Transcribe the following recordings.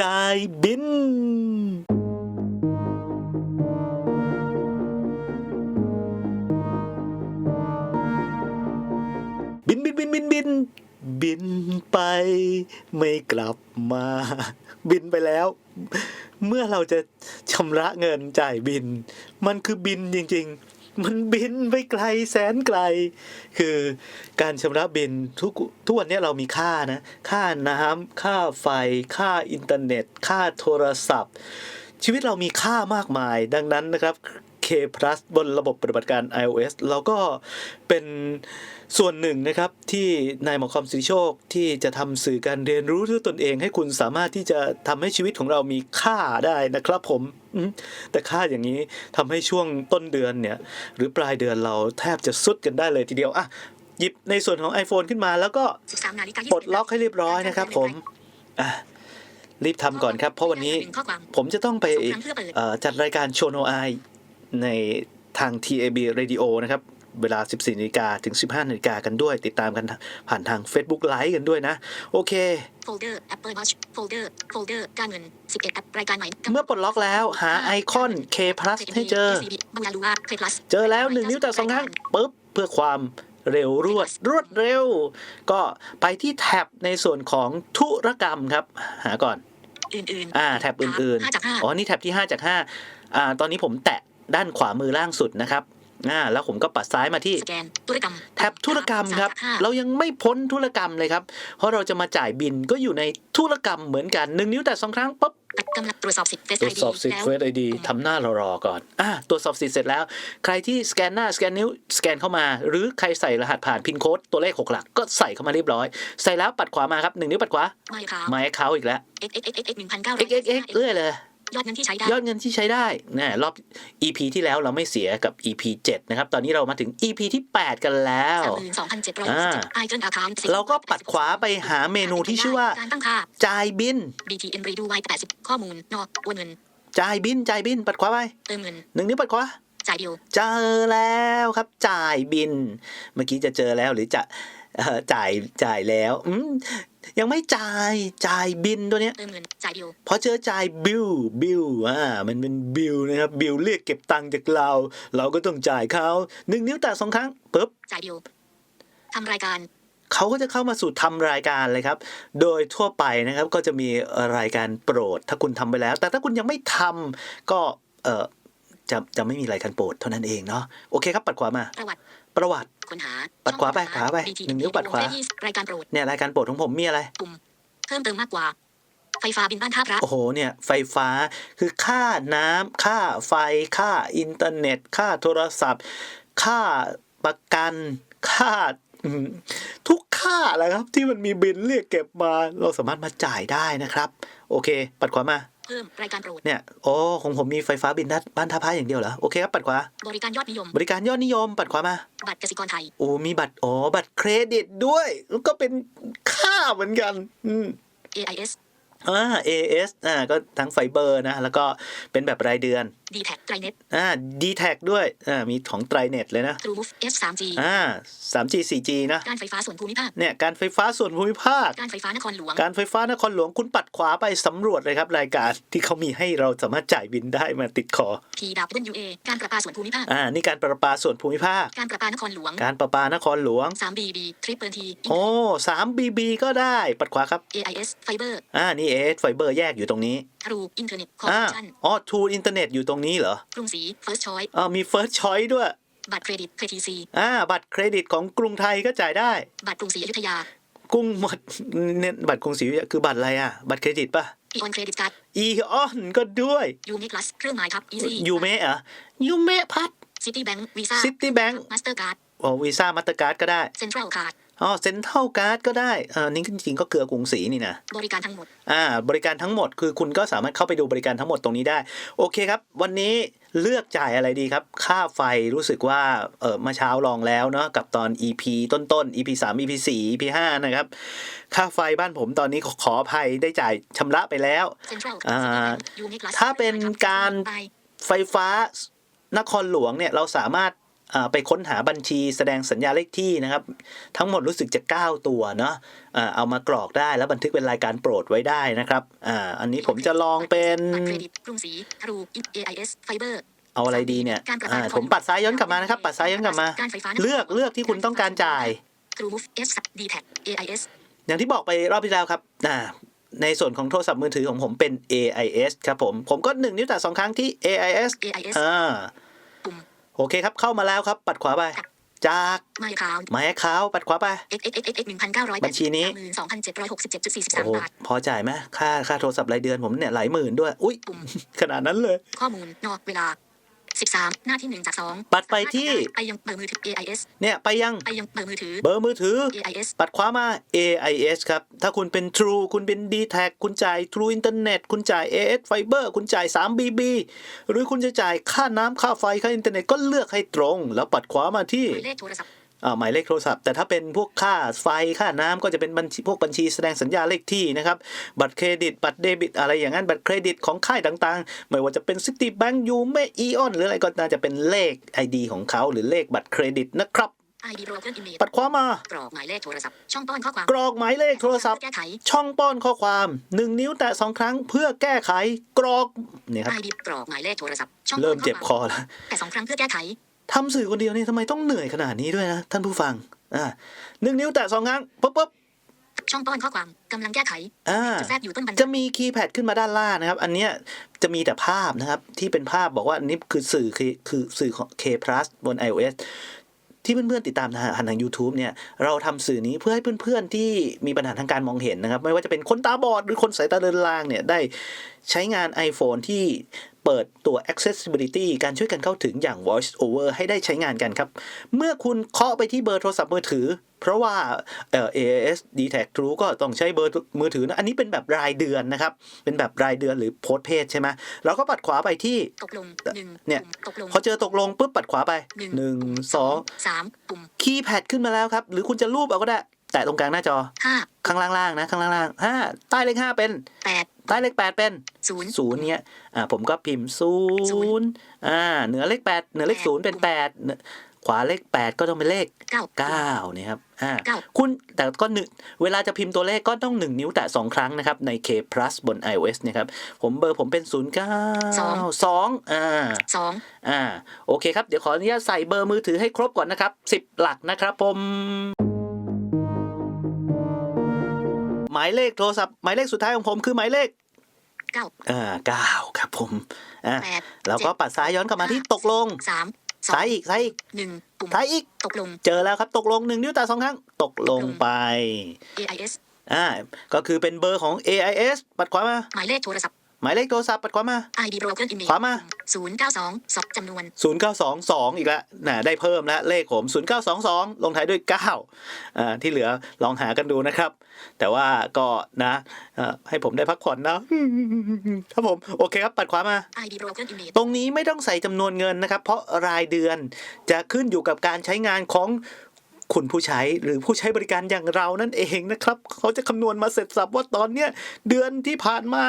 จ่ายบิน บินบินบินบินบิน บินไปไม่กลับมา บินไปแล้ว เมื่อเราจะชำระเงินจ่ายบิน มันคือบินจริง ๆ มันบินไปไกลแสนไกล คือการชำระบินทุกทุกวันนี้เรามีค่านะ ค่าน้ำค่าไฟ ค่าอินเทอร์เน็ต ค่าโทรศัพท์ ชีวิตเรามีค่ามากมาย ดังนั้นนะครับ Plus บนระบบปฏิบัติการ iOS เราก็เป็นส่วนหนึ่งนะครับที่นายหมอคอมสิริโชคที่จะทำสื่อการเรียนรู้ด้วยตนเอง ให้คุณสามารถที่จะทำให้ชีวิตของเรามีค่าได้นะครับผมอืมแต่ค่าอย่างนี้ทำให้ช่วงต้นเดือนเนี่ย หรือปลายเดือนเราแทบจะสุดกันได้เลยทีเดียวอะหยิบในส่วนของ iPhone ขึ้นมาแล้วก็13นาฬิกาปลดล็อกให้เรียบร้อยนะครับผมอะรีบทำก่อนครับ เพราะวันนี้ข้อความผมจะต้องไปสองครั้งเพื่อเปิดเอ่อจัดรายการโชโนไอ ในทาง TAB Radio นะครับ เวลา 14นาฬิกาถึง 15นาฬิกากันด้วย ติดตามกันผ่านทาง Facebook Live กันด้วยนะ โอเคโฟลเดอร์ Apple Watch โฟลเดอร์โฟลเดอร์การเงิน11แอปรายการใหม่เมื่อปลดล็อกแล้วหาไอคอน K Plus ให้เจอบังยาลูอาเคพลัสเจอแล้วหนึ่งนิ้วแต่สองครั้งปุ๊บ เพื่อความเร็วรวดรวดเร็ว ก็ไปที่แท็บในส่วนของธุรกรรมครับ หาก่อน อื่นอ่า แท็บอื่นห้าจากห้าๆอ๋อ นี่แท็บที่ 5 จาก 5 อ่า ตอนนี้ผมแตะ ด้านขวามือล่างสุดนะครับอ่าแล้วผมก็ปัดซ้ายมาที่สแกนธุรกรรมแท็บธุรกรรมครับสาจากห้าเรายังไม่พ้นธุรกรรมเลยครับ เพราะเราจะมาจ่ายบินก็อยู่ในธุรกรรมเหมือนกันหนึ่งนิ้วแต่สองครั้งปุ๊บตัดกำลังตรวจสอบสิทธิ์ Face ตรวจสอบสิทธิ์แล้วเฟซไอดีทำหน้ารอๆก่อนอ่าตรวจสอบสิทธิ์เสร็จแล้ว ใครที่สแกนหน้าสแกนนิ้วสแกนเข้ามา หรือใครใส่รหัสผ่านพินโค้ดตัวเลขหกหลักก็ใส่เข้ามาเรียบร้อย ใส่แล้วปัดขวามาครับหนึ่งนิ้วปัดขวาไม่ค่ะไม้เขาอีกแล้ว x x x x หนึ่งพันเก้าร้อย x x x เรื่อยเลย ยอดเงินที่ใช้ได้ยอดเงินที่ใช้ได้นะรอบ EP ที่แล้วเราไม่เสียกับ EP 7 นะครับ ตอนนี้เรามาถึง EP ที่ 8 กันแล้วสามหมื่นสองพันเจ็ดร้อยอ่าสิบไอเจนอาคารเราก็ปัดขวาไปหาเมนูที่ชื่อว่าการตั้งค่าจ่ายบิน BTN Redo Y 80ข้อมูลนอกโอนเงินจ่ายบินจ่ายบิน ปัดขวาไปเติมเงินหนึ่งนิ้วปัดขวาจ่ายเดียวเจอแล้วครับจ่ายบิน เมื่อกี้จะเจอแล้วหรือจะเอ่อ จ่ายจ่ายแล้วอืมยังไม่จ่ายจ่ายบินตัวเนี้ยเติมเงินจ่ายเดียวพอเจอจ่ายบิลบิลอ่ามันเป็นบิลนะครับบิลเรียกเก็บตังค์จากเรา เราก็ต้องจ่ายเขาหนึ่งนิ้วแตะสองครั้งปุ๊บจ่ายเดียวทำรายการเขาก็จะเข้ามาสู่ทำรายการเลยครับ โดยทั่วไปนะครับก็จะมีรายการโปรด ถ้าคุณทำไปแล้ว แต่ถ้าคุณยังไม่ทำก็เออจะจะไม่มีรายการโปรดเท่านั้นเองเนาะโอเคครับปัดขวามาประวัติ ประวัติค้นหาปัดขวาไปช่องขวาไป BT หนึ่งนิ้วปัดขวารายการโปรดเนี่ยรายการโปรดของผมมีอะไรปุ่มเพิ่มเติมมากกว่าไฟฟ้าบินบ้านท่าพระโอ้โหเนี่ยไฟฟ้าคือค่าน้ำค่าไฟค่าอินเทอร์เน็ต ค่าโทรศัพท์ ค่าประกันค่าอืมทุกค่าแหละครับที่มันมีบินเรียกเก็บมาเราสามารถมาจ่ายได้นะครับ โอเค ปัดขวามา เพิ่มรายการโปรดเนี่ยโอ้ของผมมีไฟฟ้าบินด้านบ้านท่าพระอย่างเดียวเหรอโอเคครับปัดขวาบริการยอดนิยม บริการยอดนิยม ปัดขวามาบัตรกสิกรไทยโอ้มีบัตรอ๋อบัตรเครดิตด้วยแล้วก็เป็นค่าเหมือนกันอืม AIS อ่า AS อ่าก็ทั้งไฟเบอร์นะ แล้วก็เป็นแบบรายเดือน d t แท็กไตรเน็ตอ่า d t แทด้วยอ่ามีของไตรเน็ตเลยนะ True Move S 3 G อ่า 3G 4G นะ การไฟฟ้าส่วนภูมิภาค เนี่ย การไฟฟ้าส่วนภูมิภาค การไฟฟ้านครหลวง การไฟฟ้านครหลวงคุณปัดขวาไปสำรวจเลยครับ รายการที่เขามีให้เราสามารถจ่ายบินได้มาติดคอ PWA การประปาส่วนภูมิภาค อ่า นี่การประปาส่วนภูมิภาค การประปานครหลวง การประปานครหลวง 3BB Triple T โอ้ 3BB ก็ได้ ปัดขวาครับ AIS Fiber อ่า นี่ AS ไฟเบอร์แยกอยู่ตรงนี้ True Internet อ่า Corporation อ๋อ True Internet อยู่ตรงนี้เหรอกรุงศรี First Choice อ่ามี First Choice ด้วย บัตรเครดิต KTC อ่าบัตรเครดิตของกรุงไทยก็จ่ายได้ บัตรกรุงศรีอยุธยากรุงหมดเนี่ยบัตรกรุงศรีอยุธยาคือบัตรอะไรอะ บัตรเครดิตป่ะ Eon Credit Card อีออนก็ด้วย Uni Plus เครื่องหมายทับ Easy ยูเมะเหรอะยูเมะพัด Citibank Visa ซิตี้แบงก์ Mastercard โอ้วีซ่ามาสเตอร์การ์ดก็ได้ Central Card อ๋อเซ็นทรัลการ์ดก็ได้เออนี่จริงๆก็เกลือกรุงศรีนี่นะบริการทั้งหมดอ่าบริการทั้งหมดคือคุณก็สามารถเข้าไปดูบริการทั้งหมดตรงนี้ได้ โอเคครับ วันนี้เลือกจ่ายอะไรดีครับ ค่าไฟรู้สึกว่าเออเมื่อเช้าลองแล้วเนาะกับตอน EP ต้นๆ EP 3 EP 4 EP 5นะครับ ค่าไฟบ้านผมตอนนี้ขอขออภัยได้จ่ายชำระไปแล้ว Central อ่า Citibank Uni Plus ถ้าเป็นการไปไฟฟ้านครหลวงเนี่ยเราสามารถอ่า ไปค้นหาบัญชีแสดงสัญญาเลขที่นะครับ ทั้งหมดรู้สึกจะ 9 ตัวเนาะอ่าเอามากรอกได้แล้วบันทึกเป็นรายการโปรดไว้ได้นะครับอ่าอันนี้ผมจะลองเป็นบัตรเครดิตกรุงศรีทรู AIS ไฟเบอร์เอาอะไรดีเนี่ยการประกันอ่าผมปัดซ้ายย้อนกลับมานะครับ ปัดซ้ายย้อนกลับมาการไฟฟ้าเลือกเลือกที่คุณต้องการจ่ายทรูมูฟ S D Tag AIS อย่างที่บอกไปรอบที่แล้วครับอ่าในส่วนของโทรศัพท์มือถือของผมเป็น AIS ครับผม ผมก็หนึ่งนิ้วแต่สองครั้งที่ AIS AIS อ่าปุ่ม โอเคครับเข้ามาแล้วครับ ปัดขวาไป จาก My Account หมายขาวปัดขวาไป x x x x หนึ่งพันเก้าร้อยบัญชีนี้สองพันเจ็ดร้อยหกสิบเจ็ดจุดสี่สิบโอ้สามโหบาทพอจ่ายไหมค่าค่าโทรศัพท์รายเดือนผมเนี่ยหลายหมื่นด้วย อุ้ยปุ่มขนาดนั้นเลย ข้อมูลนอกเวลา สิบสามหน้าที่หนึ่งจากสองปัดไปที่ไปยังเบอร์มือถือ AIS เนี่ยไปยังไปยังเบอร์มือถือ เบอร์มือถือ AIS ปัดขวามา AIS ครับ ถ้าคุณเป็น True คุณเป็น d t a c คุณจ่าย True Internet คุณจ่าย AS Fiber คุณจ่าย 3BB หรือคุณจะจ่ายค่าน้ำค่าไฟค่าอินเทอร์เน็ตก็เลือกให้ตรง แล้วปัดขวามาที่หมายเลขโทรศัพท์อ่า หมายเลขโทรศัพท์ แต่ถ้าเป็นพวกค่าไฟค่าน้ำก็จะเป็นบัญชีพวกบัญชีแสดงสัญญาเลขที่นะครับ บัตรเครดิต บัตรเดบิต อะไรอย่างนั้น บัตรเครดิตของค่ายต่างๆ ไม่ว่าจะเป็น City Bank ยูเมอีออนหรืออะไรก็น่าจะเป็นเลข ID ของเขาหรือเลขบัตรเครดิตนะครับ ID broken image ปัดขวามากรอกหมายเลขโทรศัพท์ช่องป้อนข้อความกรอกหมายเลขโทรศัพท์แก้ไขช่องป้อนข้อความ1นิ้วแตะสองครั้งเพื่อแก้ไขกรอกเนี่ยครับ ID กรอกหมายเลขโทรศัพท์ช่องเริ่มป้อนเจ็บคข้ออแล้วความแต่สองครั้งเพื่อแก้ไข ทำสื่อคนเดียวนี่ทำไมต้องเหนื่อยขนาดนี้ด้วยนะ ท่านผู้ฟังอ่าหนึ่งนิ้วแตะสองครั้งปุ๊บปุ๊บช่องป้อนข้อความกำลังแก้ไขอ่าจะแทรกอยู่ต้นบันจะมีคีย์แพดขึ้นมาด้านล่างนะครับ อันเนี้ยจะมีแต่ภาพนะครับ ที่เป็นภาพบอกว่าอันนี้คือสื่อคือคือสื่อของ K plus บน iOS ที่เพื่อนๆติดตามทางทาง YouTube เนี่ยเราทำสื่อนี้เพื่อให้เพื่อนๆที่มีปัญหาทางการมองเห็นนะครับ ไม่ว่าจะเป็นคนตาบอดหรือคนสายตาเดินลางเนี่ยได้ใช้งาน iPhone ที่เปิดตัว accessibility การช่วยกันเข้าถึงอย่าง voice over ให้ได้ใช้งานกันครับ เมื่อคุณเคาะไปที่เบอร์โทรศัพท์มือถือ เพราะว่าเอ่อ AAS d t a c True ก็ต้องใช้เบอร์มือถือนะอันนี้เป็นแบบรายเดือนนะครับ เป็นแบบรายเดือนหรือโพสเพจใช่ไหมเราก็ปัดขวาไปที่ตกลงหนึ่งเนี่ยปุ่มตกลงพอเจอตกลงปุ๊บปัดขวาไปหนึ่งหนึ่งปุ่มสองสามปุ่มคีย์แพดขึ้นมาแล้วครับ หรือคุณจะรูปเอาก็ได้ แตะตรงกลางหน้าจอห้าข้างล่างๆนะข้างล่างๆห้าใต้เลขห้าเป็นแปดใต้เลขแปดเป็นศูนย์ศูนย์เนี้ยอ่าผมก็พิมพ์ศูนย์อ่าเหนือเลขแปดเหนือเลขศูนย์เป็นแปดเหนือ ขวาเลขแปดก็ต้องเป็นเลขเก้าเก้านี่ครับอ่าเก้าคุณแต่ก็หนึ่งเวลาจะพิมพ์ตัวเลขก็ต้องหนึ่งนิ้วแตะสองครั้งนะครับ ใน K plus บน iOS นะครับ ผมเบอร์ผมเป็นศูนย์เก้าสองอ่าสองอ่าโอเคครับ เดี๋ยวขออนุญาตใส่เบอร์มือถือให้ครบก่อนนะครับสิบหลักนะครับผมหมายเลขโทรศัพท์หมายเลขสุดท้ายของผมคือหมายเลขเก้าอ่าเก้าครับผมอ่าแปดแล้วก็ปัดซ้ายย้อนกลับมาที่ตกลงสามสอง ซ้ายอีกซ้ายอีกหนึ่งปุ่มซ้ายอีก ตกลง เจอแล้วครับ ตกลงหนึ่งนิ้วแต่สองครั้ง ตกลงไป AIS อ่า ก็คือเป็นเบอร์ของ AIS ปัดขวามา หมายเลขโทรศัพท์ หมายเลขโทรศัพท์ปัดขวามา ID broken image ขวามาศูนย์เก้าสองสองจำนวน 0922 อีกแล้วน่ะได้เพิ่มแล้วเลขผม 0922 ลงท้ายด้วย9อ่าที่เหลือลองหากันดูนะครับ แต่ว่าก็นะเอ่อให้ผมได้พักผ่อนนะครับผมโอเคครับปัดขวามา ID broken image ตรงนี้ไม่ต้องใส่จำนวนเงินนะครับ เพราะรายเดือนจะขึ้นอยู่กับการใช้งานของ คุณผู้ใช้หรือผู้ใช้บริการอย่างเรานั่นเองนะครับ เขาจะคำนวณมาเสร็จสับว่าตอนเนี้ยเดือนที่ผ่านมา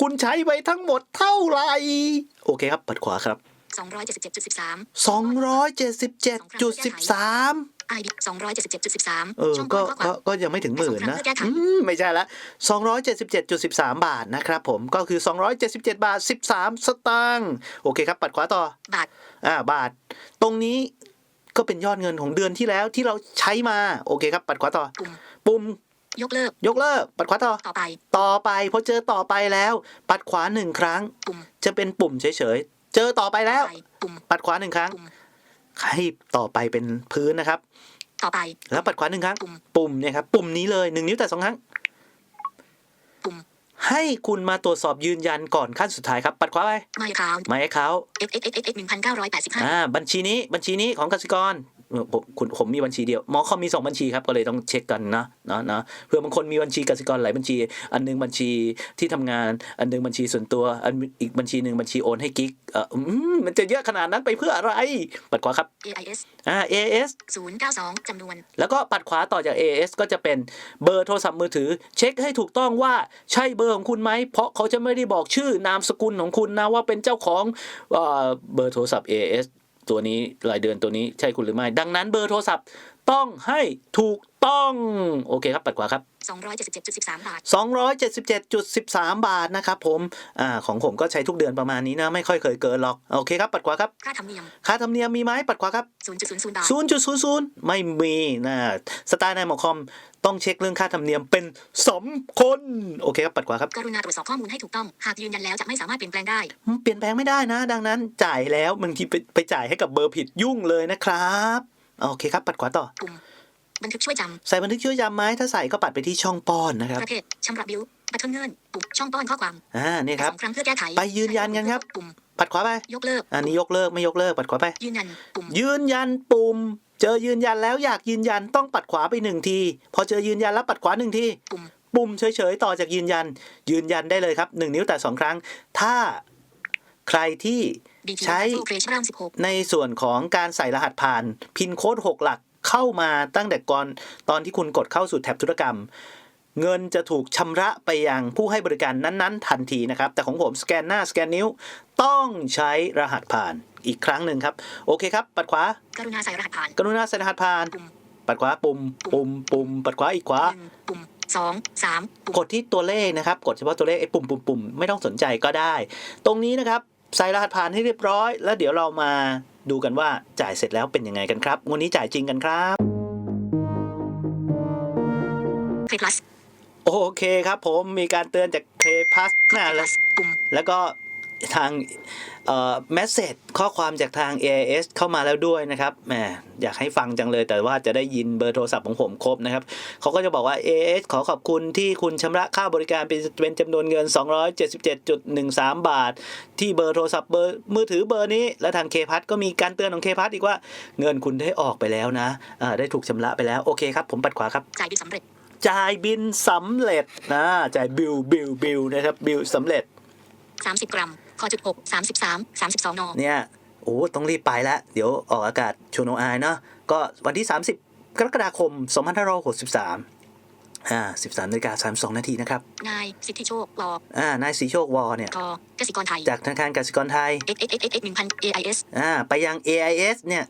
คุณใช้ไปทั้งหมดเท่าไหร่ โอเคครับปัดขวาครับสองร้อยเจ็ดสิบเจ็ดจุดสิบสาม277.13 ID สองร้อยเจ็ดสิบเจ็ดจุดสิบสามเออช่องก็ป้อนข้อคก็วามก็ยังไม่ถึงหมื่นนะแต่สองครั้งเพื่อแก้ไขอืมไม่ใช่ละ 277.13 บาทนะครับผมก็คือ 277 บาท 13 สตางค์โอเคครับ ปัดขวาต่อ บาท อ่าบาท ตรงนี้ ก็เป็นยอดเงินของเดือนที่แล้วที่เราใช้มา โอเคครับ ปัดขวาต่อปุ่มปุ่มยกเลิก ยกเลิก ปัดขวาต่อ ต่อไป ต่อไปพอเจอต่อไปแล้ว ปัดขวาหนึ่งครั้งปุ่มจะเป็นปุ่มเฉยๆ เจอต่อไปแล้วไปปุ่มปัดขวาหนึ่งครั้งปุ่มให้ต่อไปเป็นพื้นนะครับ ต่อไป แล้วปัดขวาหนึ่งครั้ง ปุ่มปุ่มเนี่ยครับ ปุ่มนี้เลยหนึ่งนิ้วแต่สองครั้งปุ่ม ให้คุณมาตรวจสอบยืนยันก่อนขั้นสุดท้ายครับ ปัดขวาไป My account หมายให้เขา x x x x x หนึ่งพันเก้าร้อยแปดสิบห้าอ่าบัญชีนี้บัญชีนี้ของกสิกรเออผม คุณผมมีบัญชีเดียวหมอคอมมีสองบัญชีครับก็เลยต้องเช็คกันนะเนาะเนาะเพื่อบางคนมีบัญชีกสิกรหลายบัญชี อันหนึงบัญชีที่ทำงาน อันหนึงบัญชีส่วนตัวอันอีกบัญชีหนึ่งบัญชีโอนให้กิ๊กเอออืมมันจะเยอะขนาดนั้นไปเพื่ออะไร ปัดขวาครับ AIS อ่า AS ศูนย์เก้าสองจำนวน แล้วก็ปัดขวาต่อจาก AS ก็จะเป็นเบอร์โทรศัพท์มือถือ เช็คให้ถูกต้องว่าใช่เบอร์ของคุณไหมเพราะเขาจะไม่ได้บอกชื่อนามสกุลของคุณนะว่าเป็นเจ้าของเอ่อเบอร์โทรศัพท์ AS ตัวนี้รายเดือนตัวนี้ใช่คุณหรือไม่ ดังนั้นเบอร์โทรศัพท์ ต้องให้ถูกต้องโอเคครับปัดขวาครับ 277.13 บาท 277.13 บาทนะครับผมอ่าของผมก็ใช้ทุกเดือนประมาณนี้นะ ไม่ค่อยเคยเกินหรอก โอเคครับปัดขวาครับค่าธรรมเนียมค่าธรรมเนียมมีไหมปัดขวาครับ 0.00 บาท 0.00 ไม่มีนะสไตล์ในหมอคอมต้องเช็คเรื่องค่าธรรมเนียมเป็นสำคนโอเคครับปัดขวาครับกรุณาตรวจสอบข้อมูลให้ถูกต้องหากยืนยันแล้วจะไม่สามารถเปลี่ยนแปลงได้ เปลี่ยนแปลงไม่ได้นะ ดังนั้นจ่ายแล้วบางทีไปไปจ่ายให้กับเบอร์ผิดยุ่งเลยนะครับ โอเคครับ ปัดขวาต่อปุ่มบันทึกช่วยจใส่บันทึกช่วยจำไหมถ้าใส่ก็ปัดไปที่ช่องป้อนนะครับำประเภทชำระบิลบัตเทิลเงินปุ่มช่องป้อนข้อความอ่านี่ครับสองครั้งเพื่อแก้ไขไปยืนยันกันครับปุ่มปัดขวาไปยกเลิกอันนี้ยกเลิกไม่ยกเลิกปัดขวาไป ยืนยันปุ่มยืนยันปุ่ม เจอยืนยันแล้วอยากยืนยันต้องปัดขวาไปหนึ่งที พอเจอยืนยันแล้วปัดขวาหนึ่งทีปุ่มปุ่มเฉยๆต่อจากยืนยัน ยืนยันได้เลยครับหนึ่งนิ้วแต่สองครั้ง ถ้าใครที่ BT ใช้โครเชราม16ในส่วนของการใส่รหัสผ่าน พินโค้ด6 หลักเข้ามาตั้งแต่ก่อนตอนที่คุณกดเข้าสู่แท็บธุรกรรม เงินจะถูกชำระไปยังผู้ให้บริการนั้นๆ ทันทีนะครับ แต่ของผมสแกนหน้าสแกนนิ้ว ต้องใช้รหัสผ่านอีกครั้งหนึ่งครับ โอเคครับ ปัดขวา กรุณาใส่รหัสผ่าน กรุณาใส่รหัสผ่านปุ่มปัดขวาปุ่ม ปุ่ม ปุ่ม ปัดขวาอีกขวาหนึ่งปุ่มสองสามปุ่มกดที่ตัวเลขนะครับ กดเฉพาะตัวเลขไอ้ปุ่มปุ่มปุ่มไม่ต้องสนใจก็ได้ ตรงนี้นะครับ ใส่รหัสผ่านให้เรียบร้อย แล้วเดี๋ยวเรามาดูกันว่าจ่ายเสร็จแล้วเป็นยังไงกันครับวันนี้จ่ายจริงกันครับเพย์พลัสโอเคครับผมมีการเตือนจากเพย์พัสนะแล้วปุ่มแล้วก็ ทางเอ่อแมสเซจข้อความจากทาง AIS เข้ามาแล้วด้วยนะครับแหมอยากให้ฟังจังเลย แต่ว่าจะได้ยินเบอร์โทรศัพท์ของผมครบนะครับเขาก็จะบอกว่า AIS ขอขอบคุณที่คุณชำระค่าบริการเป็นเป็นจำนวนเงิน 277.13 บาท ที่เบอร์โทรศัพท์เบอร์มือถือเบอร์นี้ และทางเคพัทก็มีการเตือนของเคพัทอีกว่าเงินคุณได้ออกไปแล้วนะอ่าได้ถูกชำระไปแล้วโอเคครับ ผมปัดขวาครับจ่ายบิลสำเร็จจ่ายบินสำเร็จนะจ่ายบิลบิลบิลนะครับบิลสำเร็จ 30 กรัม คอจุด6 33 32นเนี่ยโอ้ต้องรีบไปแล้ว เดี๋ยวออกอากาศชวนโออายเนาะก็วันที่ 30 กรกฎาคม 2563อ่า13นาฬิกา32 นาทีนะครับ นายสิทธิโชควออ่านายสีโชควอเนี่ยทอกสิกรไทย จากธนาคารกสิกรไทย x x x x 1000 AIS อ่าไปยัง AIS เนี่ย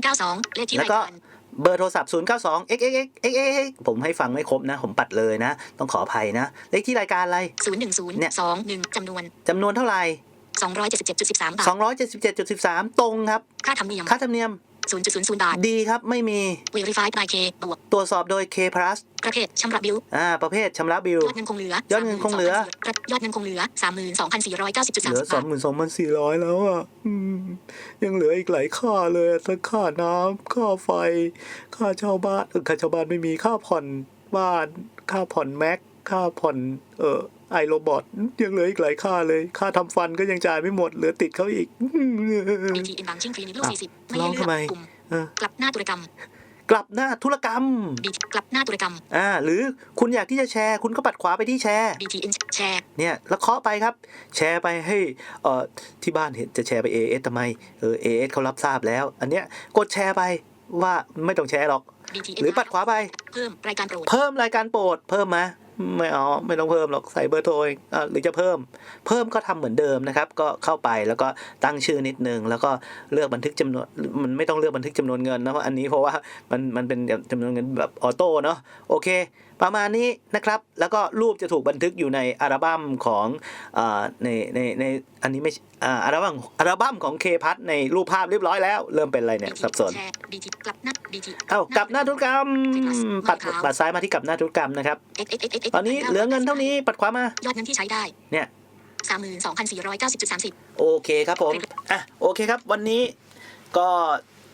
092 เลขที่แล้วรายก็การเบอร์โทรศัพท์ 092 x x x x x x ผมให้ฟังไม่ครบนะ ผมปัดเลยนะ ต้องขออภัยนะ เลขที่รายการอะไร 010เนี่ย21จำนวนจำนวนเท่าไหร่ 277.13 บาท 277.13 ตรงครับ ค่าธรรมเนียม ค่าธรรมเนียม 0.00 บาท ดีครับ ไม่มี Verified by K บวก ตรวจสอบโดย K plus ประเภทชำระบิล อ่า ประเภทชำระบิล ยอดเงินคงเหลือ ยอดเงินคงเหลือ ยอดเงินคงเหลือ 32,490.30เหลือบาสองทหมื่นสองพันสี่ร้อยแล้วอะอืมยังเหลืออีกหลายค่าเลยอะทั้งค่าน้ำค่าไฟ ค่าเช่าบ้านเออค่าเช่าบ้านไม่มี ค่าผ่อนบ้าน ค่าผ่อนแม็ก ค่าผ่อน เออ ไอโรบอทยังเหลืออีกหลายค่าเลย ค่าทำฟันก็ยังจ่ายไม่หมด เหลือติดเขาอีก BT Inbound ชิงฟรีนิลูก40ไม่ร้อให้งทำไมกปุ่มกลับหน้าตุรกรรม กลับหน้าธุรกรรม กลับหน้าตุรกรรม อ่า หรือคุณอยากที่จะแชร์ คุณก็ปัดขวาไปที่แชร์ BTN แชร์ เนี่ย แล้วเคาะไปครับ แชร์ไปให้เอ่อที่บ้านเห็นจะแชร์ไป AS ทำไม เออ AS เขารับทราบแล้ว อันเนี้ยกดแชร์ไปว่าไม่ต้องแชร์หรอก BT หรือปัดขวาไป เพิ่มรายการโปรด เพิ่มรายการโปรด เพิ่มมา ไม่เอาไม่ต้องเพิ่มหรอกใส่เบอร์โทรเองหรือจะเพิ่ม เพิ่มก็ทำเหมือนเดิมนะครับ ก็เข้าไปแล้วก็ตั้งชื่อนิดนึง แล้วก็เลือกบันทึกจำนวนมันไม่ต้องเลือกบันทึกจำนวนเงินนะเพราะอันนี้เพราะว่ามันมันเป็นจำนวนเงินแบบออโต้เนาะโอเค ประมาณนี้นะครับ แล้วก็รูปจะถูกบันทึกอยู่ในอัลบั้มของอ่าในในในอันนี้ไม่ใช่อ่าอัลบั้มอัลบั้มของเคพัทในรูปภาพเรียบร้อยแล้ว เริ่มเป็นอะไรเนี่ย BT สับสนแชร์ BT กลับหน้า BT เอ้ากลับหน้าธุรกรรม ปัดปัดซ้ายมาที่กลับหน้าธุรกรรมนะครับ X X X X ตอนนี้เหลือเงินเท่านี้ปัดขวามายอดเงินที่ใช้ได้เนี่ย32,490.30โอเคครับผมอะโอเคครับ วันนี้ก็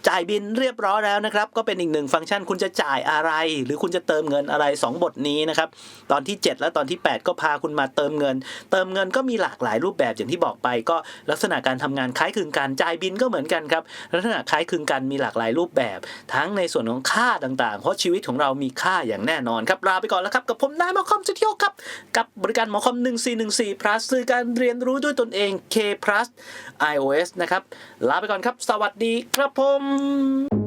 จ่ายบินเรียบร้อยแล้วนะครับ ก็เป็นอีกหนึ่งฟังก์ชันคุณจะจ่ายอะไร หรือคุณจะเติมเงินอะไร 2 บทนี้นะครับ ตอนที่ 7 และตอนที่ 8 ก็พาคุณมาเติมเงิน เติมเงินก็มีหลากหลายรูปแบบอย่างที่บอกไป ก็ลักษณะการทำงานคล้ายคลึงกันจ่ายบินก็เหมือนกันครับลักษณะคล้ายคลึงกันมีหลากหลายรูปแบบ ทั้งในส่วนของค่าต่างๆ เพราะชีวิตของเรามีค่าอย่างแน่นอนครับลาไปก่อนแล้วครับกับผมนายหมอคอมสตูดิโอครับกับบริการหมอคอม1414 plus สื่อการเรียนรู้ด้วยตนเอง K plus iOS นะครับลาไปก่อนครับ สวัสดีครับผม Mm.